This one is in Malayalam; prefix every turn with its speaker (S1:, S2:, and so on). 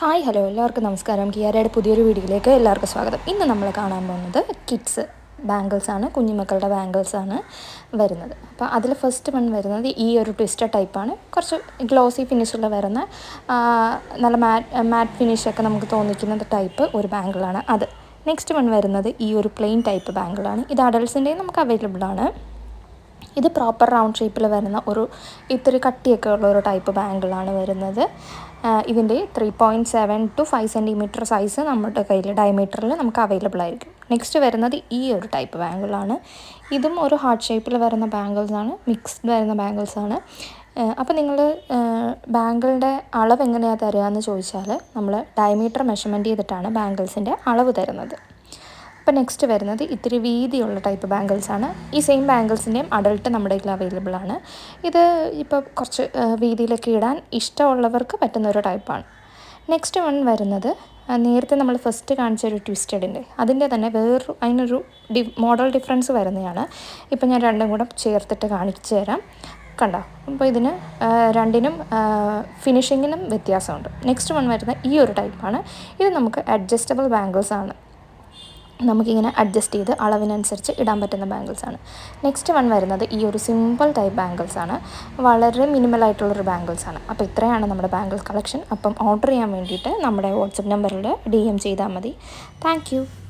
S1: ഹായ് ഹലോ എല്ലാവർക്കും നമസ്കാരം കിയാരയുടെ പുതിയൊരു വീഡിയോയിലേക്ക് എല്ലാവർക്കും സ്വാഗതം ഇന്ന് നമ്മൾ കാണാൻ പോകുന്നത് കിഡ്സ് ബാംഗിൾസാണ് കുഞ്ഞുമക്കളുടെ ആണ് വരുന്നത് അപ്പോൾ അതിൽ ഫസ്റ്റ് വൺ വരുന്നത് ഈ ഒരു ട്വിസ്റ്റർ ടൈപ്പാണ് കുറച്ച് ഗ്ലോസി ഫിനിഷുള്ള വരുന്ന നല്ല മാറ്റ് മാറ്റ് ഫിനിഷൊക്കെ നമുക്ക് തോന്നിക്കുന്ന ടൈപ്പ് ഒരു ബാംഗിളാണ് അത് നെക്സ്റ്റ് വൺ വരുന്നത് ഈ ഒരു പ്ലെയിൻ ടൈപ്പ് ബാംഗിളാണ് ഇത് അഡൾട്ട്സിൻ്റെയും നമുക്ക് അവൈലബിൾ ആണ് ഇത് പ്രോപ്പർ റൗണ്ട് ഷേപ്പിൽ വരുന്ന ഒരു ഇത്തിരി കട്ടിയൊക്കെ ഉള്ള ഒരു ടൈപ്പ് ബാങ്കിളാണ് വരുന്നത് ഇതിൻ്റെ three point seven two five centimetre size നമ്മുടെ കയ്യിൽ ഡയമീറ്ററിൽ നമുക്ക് അവൈലബിൾ ആയിരിക്കും നെക്സ്റ്റ് വരുന്നത് ഈ ഒരു ടൈപ്പ് ബാങ്കിളാണ് ഇതും ഒരു ഹാർട്ട് ഷേപ്പിൽ വരുന്ന ബാങ്കിൾസാണ് മിക്സ്ഡ് വരുന്ന ബാങ്കിൾസാണ് അപ്പോൾ നിങ്ങൾ ബാങ്കിളിൻ്റെ അളവ് എങ്ങനെയാണ് തരിക എന്ന് ചോദിച്ചാൽ നമ്മൾ ഡയമീറ്റർ മെഷർമെൻറ്റ് ചെയ്തിട്ടാണ് ബാങ്കിൾസിൻ്റെ അളവ് തരുന്നത് ഇപ്പം നെക്സ്റ്റ് വരുന്നത് ഇത്തിരി വീതിയുള്ള ടൈപ്പ് ബാംഗിൾസ് ആണ് ഈ സെയിം ബാംഗിൾസിൻ്റെയും അഡൾട്ട് നമ്മുടെ കയ്യിൽ അവൈലബിൾ ആണ് ഇത് ഇപ്പോൾ കുറച്ച് വീതിയിലൊക്കെ ഇടാൻ ഇഷ്ടമുള്ളവർക്ക് പറ്റുന്ന ഒരു ടൈപ്പാണ് നെക്സ്റ്റ് വൺ വരുന്നത് നേരത്തെ നമ്മൾ ഫസ്റ്റ് കാണിച്ച ഒരു ട്വിസ്റ്റഡിൻ്റെ അതിൻ്റെ തന്നെ വേറൊരു അതിനൊരു ഡി മോഡൽ ഡിഫറൻസ് വരുന്നതാണ് ഇപ്പം ഞാൻ രണ്ടും കൂടെ ചേർത്തിട്ട് കാണിച്ചു തരാം കണ്ട അപ്പോൾ ഇതിന് രണ്ടിനും ഫിനിഷിങ്ങിനും വ്യത്യാസമുണ്ട് നെക്സ്റ്റ് വൺ വരുന്ന ഈ ഒരു ടൈപ്പാണ് ഇത് നമുക്ക് അഡ്ജസ്റ്റബിൾ ബാംഗിൾസ് ആണ് നമുക്കിങ്ങനെ അഡ്ജസ്റ്റ് ചെയ്ത് അളവിനനുസരിച്ച് ഇടാൻ പറ്റുന്ന ആണ് നെക്സ്റ്റ് വൺ വരുന്നത് ഈ ഒരു സിമ്പിൾ ടൈപ്പ് ആണ് വളരെ മിനിമൽ ആയിട്ടുള്ളൊരു ആണ് അപ്പോൾ ഇത്രയാണ് നമ്മുടെ ബാംഗിൾസ് കളക്ഷൻ അപ്പം ഓർഡർ ചെയ്യാൻ വേണ്ടിയിട്ട് നമ്മുടെ വാട്സപ്പ് നമ്പറിൽ ഡി എം ചെയ്താൽ മതി താങ്ക്